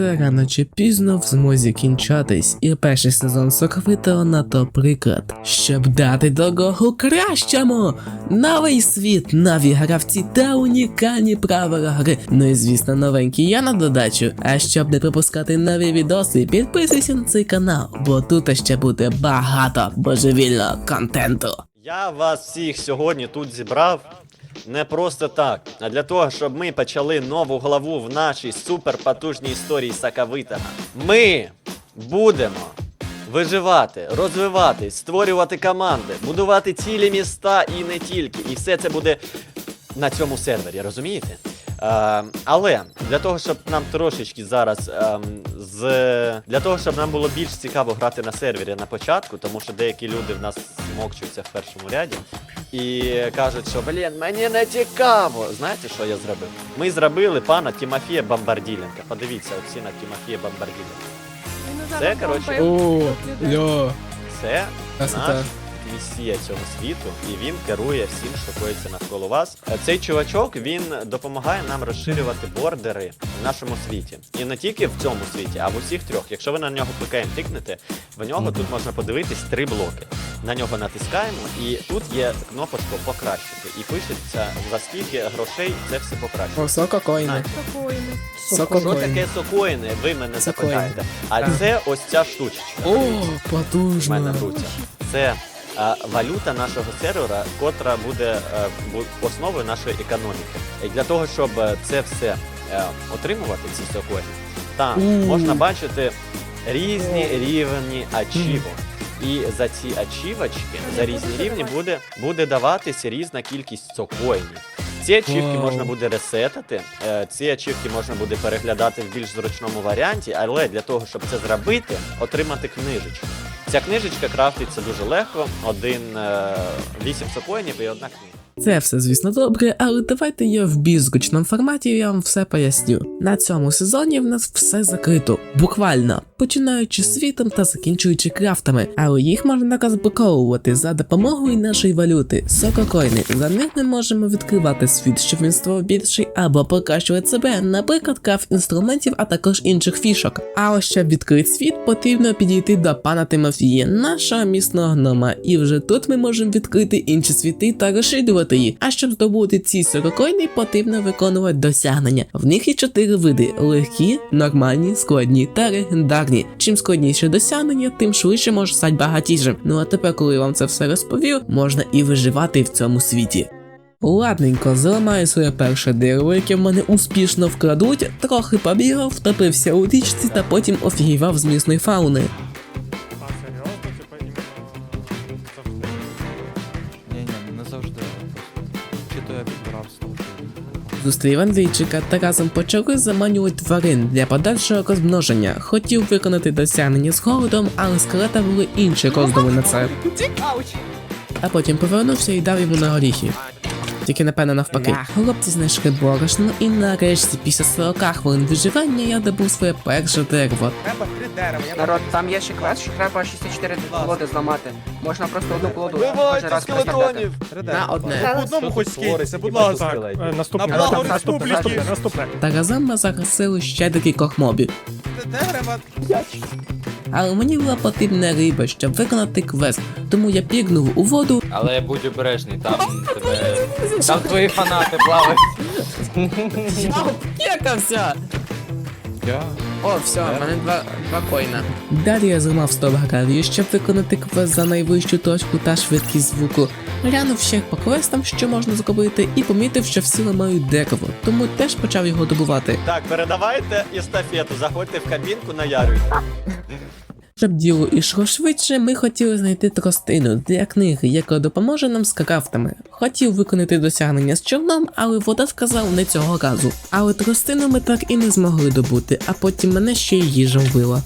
все рано чи пізно в змозі кінчатись, і перший сезон соковитого на то приклад, щоб дати дорогу кращому. Новий світ, нові гравці та унікальні правила гри. Ну і звісно, новенькі я на додачу. А щоб не пропускати нові відоси, підписуйся на цей канал, бо тут ще буде багато божевільного контенту. Я вас всіх сьогодні тут зібрав не просто так, а для того, щоб ми почали нову главу в нашій суперпотужній історії Сакавитага. Ми будемо виживати, розвиватись, створювати команди, будувати цілі міста і не тільки. І все це буде на цьому сервері, розумієте? Е, але для того, щоб нам трошечки зараз ем, з для того, щоб нам було більш цікаво грати на сервері на початку, тому що деякі люди в нас смокчуються в першому ряді і кажуть, що блін, мені не цікаво. Знаєте, що я зробив? Ми зробили пана Тимофія Бомбарділенка. Подивіться оці на Тимофія Бомбарділенка. Це, коротше, Це наш місія цього світу, і він керує всім, що коїться навколо вас. Е, Цей чувачок він допомагає нам розширювати бордери в нашому світі. І не тільки в цьому світі, а в усіх трьох. Якщо ви на нього ПКМ тикнете, в нього тут можна подивитись три блоки. На нього натискаємо, і тут є кнопочка покращити. І пишеться за скільки грошей це все покращить. О, сококоїни. Спокійно. Що таке сокоїни? Ви мене Сокоїни. запитаєте. А це ось ця штучечка. О, в мене потужно. в руці. Це валюта нашого сервера, котра буде е, основою нашої економіки. І для того, щоб е, це все е, отримувати, ці сокоїни, там можна бачити різні рівні ачіво. І за ці ачівочки, за різні рівні буде, буде даватися різна кількість сокоїнів. Ці ачівки можна буде ресетати, е, ці ачівки можна буде переглядати в більш зручному варіанті, але для того, щоб це зробити, отримати книжечку. Ця книжечка крафтиться дуже легко, один е, вісім сокоїнів і одна книга. Це все, звісно, добре, але давайте я в більш зручному форматі я вам все поясню. На цьому сезоні в нас все закрито, буквально, починаючи світом та закінчуючи крафтами, але їх можна розблоковувати за допомогою нашої валюти сококоїни. За них ми можемо відкривати світ, щоб він ставав більший, або покращувати себе, наприклад, крафт інструментів, а також інших фішок. А ось щоб відкрити світ, потрібно підійти до пана Тимофія, нашого місного гнома, і вже тут ми можемо відкрити інші світи та розширювати їх. А щоб здобути ці сорокоїни, потрібно виконувати досягнення. В них є чотири види: легкі, нормальні, складні та легендарні. Чим складніше досягнення, тим швидше може стати багатішим. Ну а тепер, коли я вам це все розповів, можна і виживати в цьому світі. Ладненько, заламаю своє перше дерево, яке в мене успішно вкрадуть, трохи побігав, втопився у річці та потім офігівав з місної фауни. Зустрів Андрійчика та разом почали заманювати тварин для подальшого розмноження. Хотів виконати досягнення з голодом, але скелета були інші роздуми на це. А потім повернувся і дав йому на горіхи. Тільки напевно навпаки. Хлопці знайшли борошно, і нарешті, після 40 хвилин виживання, я добув своє перше дерево. Треба три дерева. Я Народ, там є ще квест, що треба 64 колоди зламати. Можна просто одну колоду кожен Вбивайте раз скелетонів! На одне. По одному хоч Створить будь ласка. Е, Наступне, На благо республіки. наступне. Та разом ми загасили ще декількох мобів. Дерева. Але мені була потрібна риба, щоб виконати квест, тому я пігнув у воду Але будь обережний, там тебе. Там твої фанати плавають. Я. О, все, в мене два, два коїна. Далі я зламав 100 гравію, щоб виконати квест за найвищу точку та швидкість звуку. Глянув ще по квестам, що можна зробити, і помітив, що всі ламають дерево, тому теж почав його добувати. Так, передавайте естафету, заходьте в кабінку, наярюйте. Щоб діло йшло швидше, ми хотіли знайти тростину для книги, яка допоможе нам з крафтами. Хотів виконати досягнення з човном, але вода сказав не цього разу. Але тростину ми так і не змогли добути, а потім мене ще й їжа вбила.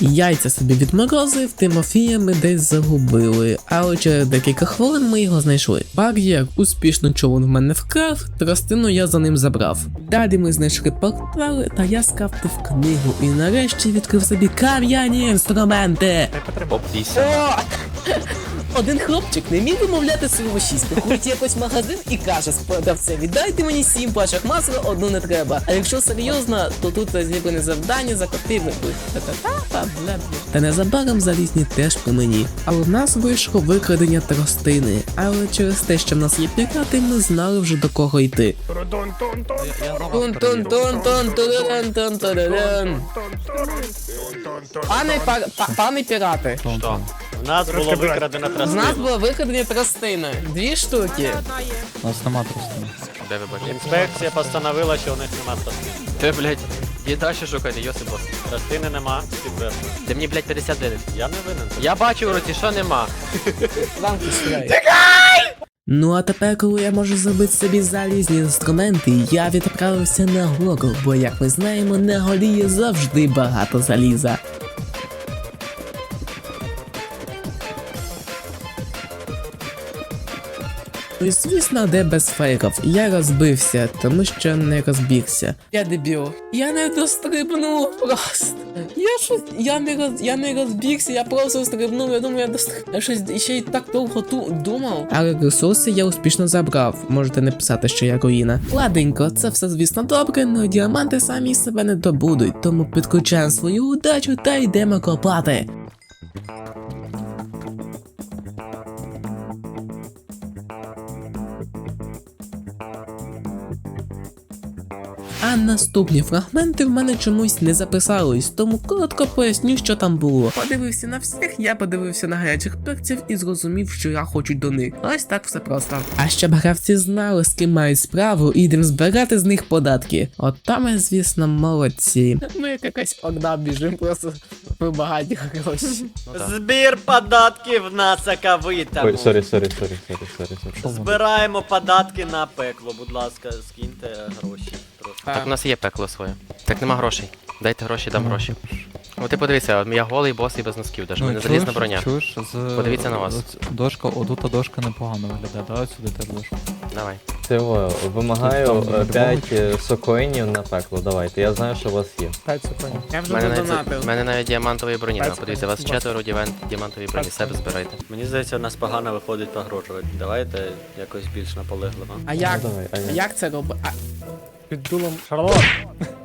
Яйця собі відморозив, Тимофія ми десь загубили, але через декілька хвилин ми його знайшли. Бар'єр успішно човен в мене вкрав, тростину я за ним забрав. Далі ми знайшли портали, та я скрафтив книгу і нарешті відкрив собі кам'яні інструменти. Не потрібно. Попісня. Один хлопчик не міг вимовляти слово шість. Приходить якось магазин і каже з продавця, віддайте мені сім пачок масла, одну не треба. А якщо серйозно, то тут зібране завдання за котивник. Та-та-та-та-бля-бля. Незабаром залізні теж по мені. Але в нас вийшло викрадення тростини. Але через те, що в нас є пірати, ми знали вже до кого йти. Пане пірати? В нас було викрадено з нас тростину. було викрадення тростини. Дві штуки. У нас нема тростини. Де ви бачите? Інспекція постановила, що у них нема тростини. Ти, блядь, є далі шукайте, Йосипос. Тростини нема, підтверджую. Ти мені, блядь, 50 гривень. Я не винен. Я бачу в роті, що нема. Ну а тепер, коли я можу зробити собі залізні інструменти, я відправився на гору, бо як ми знаємо, на горі є завжди багато заліза. Ну і звісно, де без фейків. Я розбився, тому що не розбігся. Я дебіл. Я не дострибнув просто. Я щось. Я не роз. Я не розбігся, я просто стрибнув. Я думаю, я дострибнув. Я щось ще й так довго ту думав. Але ресурси я успішно забрав. Можете не писати, що я руїна. Ладенько, це все звісно добре, але діаманти самі себе не добудуть, тому підключаємо свою удачу та йдемо копати. Наступні фрагменти в мене чомусь не записались, тому коротко поясню, що там було. Подивився на всіх, я подивився на гарячих перців і зрозумів, що я хочу до них. Ось так все просто. А щоб гравці знали, з ким мають справу, і йдемо збирати з них податки. От там ми, звісно, молодці. Ми як якась одна біжимо, просто ми багаті гроші. Збір податків на Саковитому. Ой, сорі, сорі, сорі, сорі, сорі, сорі. Збираємо податки на пекло, будь ласка, скиньте гроші. Трошки. Так у нас є пекло своє. Так нема грошей. Дайте гроші, дам гроші. О, ти подивися, я голий бос і без носків, даже в мене залізна броня. Ну, чуєш, з... Подивіться на вас. от Дошка, одута дошка непогано виглядає. Давай сюди теж дошку. Давай. Цього, вимагаю там 5 сокоїнів на пекло, давайте. Я знаю, що у вас є. 5 секунд. Я У вже мене, навіть, в мене навіть діамантової броні нема. Подивіться, вас четверо діаман- діамантової броні, себе збирайте. Мені здається, у нас погано виходить погрожувати. Давайте якось більш наполегливо. А як? Ну, давай, А Аня. як це робить? Під дулом Шарлот.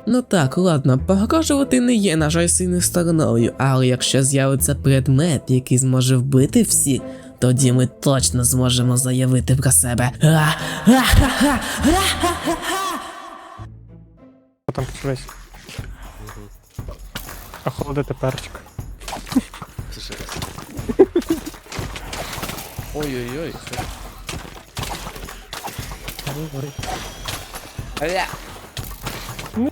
Ну так, ладно, погрожувати не є нашою сильною стороною, але якщо з'явиться предмет, який зможе вбити всі, тоді ми точно зможемо заявити про себе. Потім почались. Охолодити перчик. Ой-ой-ой. Говори. Ля. Ні!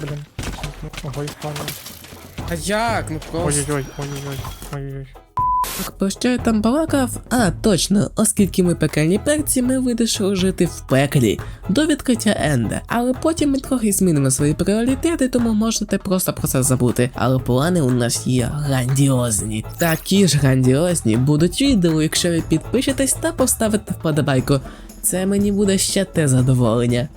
Блін. Ого, і спали. А як? Ну просто. Ой-ой-ой, ой-ой-ой, ой-ой-ой. Про що я там балакав? А, точно, оскільки ми пекельні перці, ми вирішили жити в пеклі до відкриття Енда. Але потім ми трохи змінимо свої пріоритети, тому можете просто про це забути. Але плани у нас є грандіозні. Такі ж грандіозні будуть відео, якщо ви підпишетесь та поставите вподобайку. Це мені буде ще те задоволення.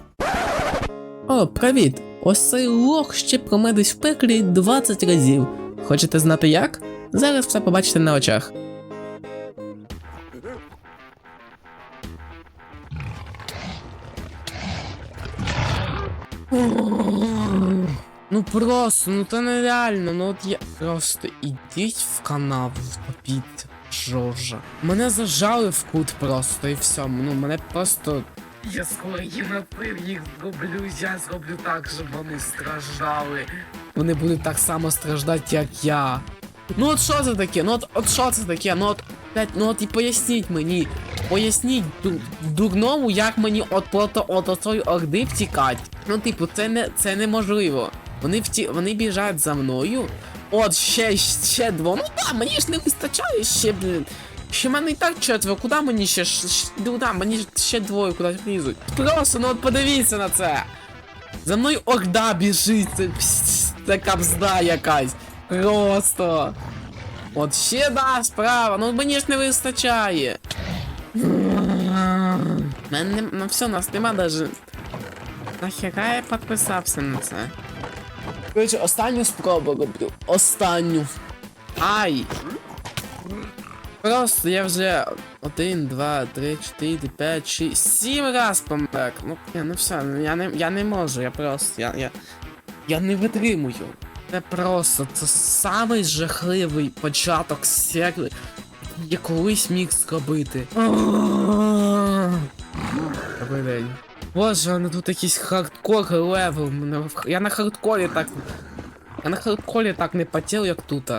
О, привіт! Ось цей лох ще промедить в пеклі 20 разів. Хочете знати як? Зараз все побачите на очах. Ну просто, ну це нереально, ну от я. Просто ідіть в канаву, попіть Жоржа. Мене зажали в кут просто і все. Ну мене просто. Я скоро їм напив, їх зроблю, я зроблю так, щоб вони страждали. Вони будуть так само страждати, як я. Ну от що це таке? Ну от, от що це таке? Ну от, блядь, ну от і поясніть мені. Поясніть ду- дурному, як мені от проти от оцої орди втікати. Ну, типу, це не це неможливо. Вони вті... вони біжать за мною. От ще ще двоє. Ну да, мені ж не вистачає ще, блін. Ще мене і так четверо, куди мені ще ш- куди? Мені ж ще двоє кудись лізуть. Просто, ну от подивіться на це. За мною орда біжить, це, це капзда якась. Просто. От ще да, справа, ну мені ж не вистачає. Мене ну все, нас нема даже. Нахіра я підписався на це? Короче, останню спробу роблю. Останню. Ай! Просто я вже один, два, три, чотири, п'ять, шість, сім раз помер. Ну, ні, ну все, ну я не, я не можу, я просто, я, я, я не витримую. Це просто, це самий жахливий початок серії, я колись міг зробити. Добрий день. Боже, ну тут якийсь хардкор левел. Я на хардкорі так. Я на хардкорі так не потів, як тут.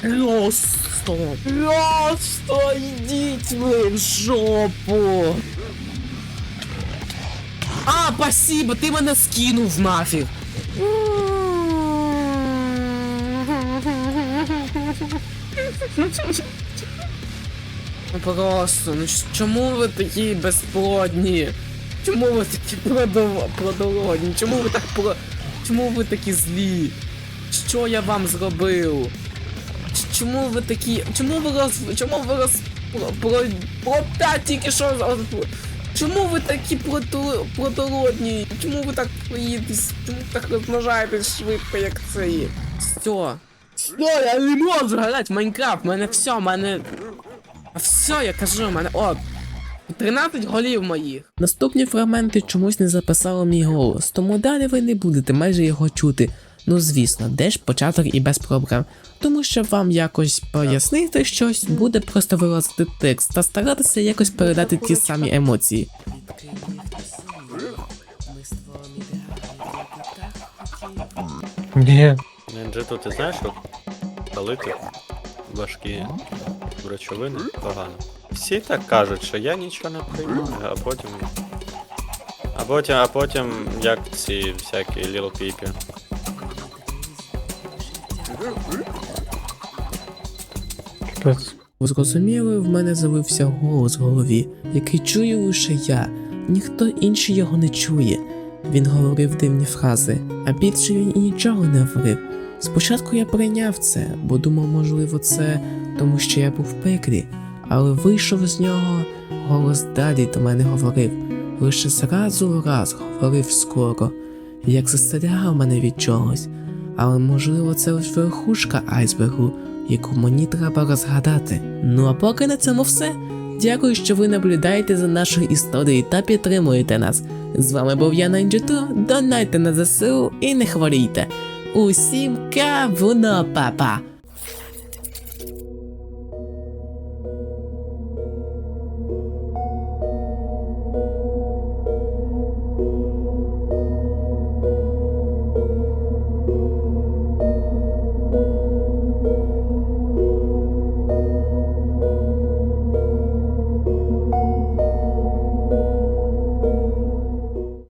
Просто! Просто йдіть ви в жопу! А, спасибо, ти мене скинув нафіг! Ну просто, ну чому ви такі безплодні? Чому ви такі продов- Чому ви так про. Чому ви такі злі? Що я вам зробив? Чому ви такі. Чому ви роз. Чому ви роз. Про, про, про тільки що Чому ви такі продолодні? Чому ви так поїдетесь? Чому так розмножаєтесь швидко, як це є? Все. Все, я не можу грати в Майнкрафт, в мене все, в мене. А все, я кажу, в мене от. 13 голів моїх. Наступні фрагменти чомусь не записало мій голос, тому далі ви не будете майже його чути. Ну звісно, де ж початок і без проблем. Тому що вам якось пояснити щось, буде просто вилазити текст та старатися якось передати ті самі емоції. Ні. Нинджиту, ти знаєш, що палити важкі речовини погано. Всі так кажуть, що я нічого не приймаю, а потім. А потім, а потім, як ці всякі Lil Піпі. Капець. Зрозуміло, в мене з'явився голос в голові, який чую лише я, ніхто інший його не чує. Він говорив дивні фрази, а більше він і нічого не говорив. Спочатку я прийняв це, бо думав, можливо, це тому, що я був в пеклі, але вийшов з нього, голос далі до мене говорив, лише зразу раз говорив скоро, як застерігав мене від чогось. Але можливо, це лише верхушка айсбергу, яку мені треба розгадати. Ну а поки на цьому все. Дякую, що ви наблюдаєте за нашою історією та підтримуєте нас. З вами був я Нанджуту, донайте на ЗСУ і не хворійте. Усім кавуно, папа!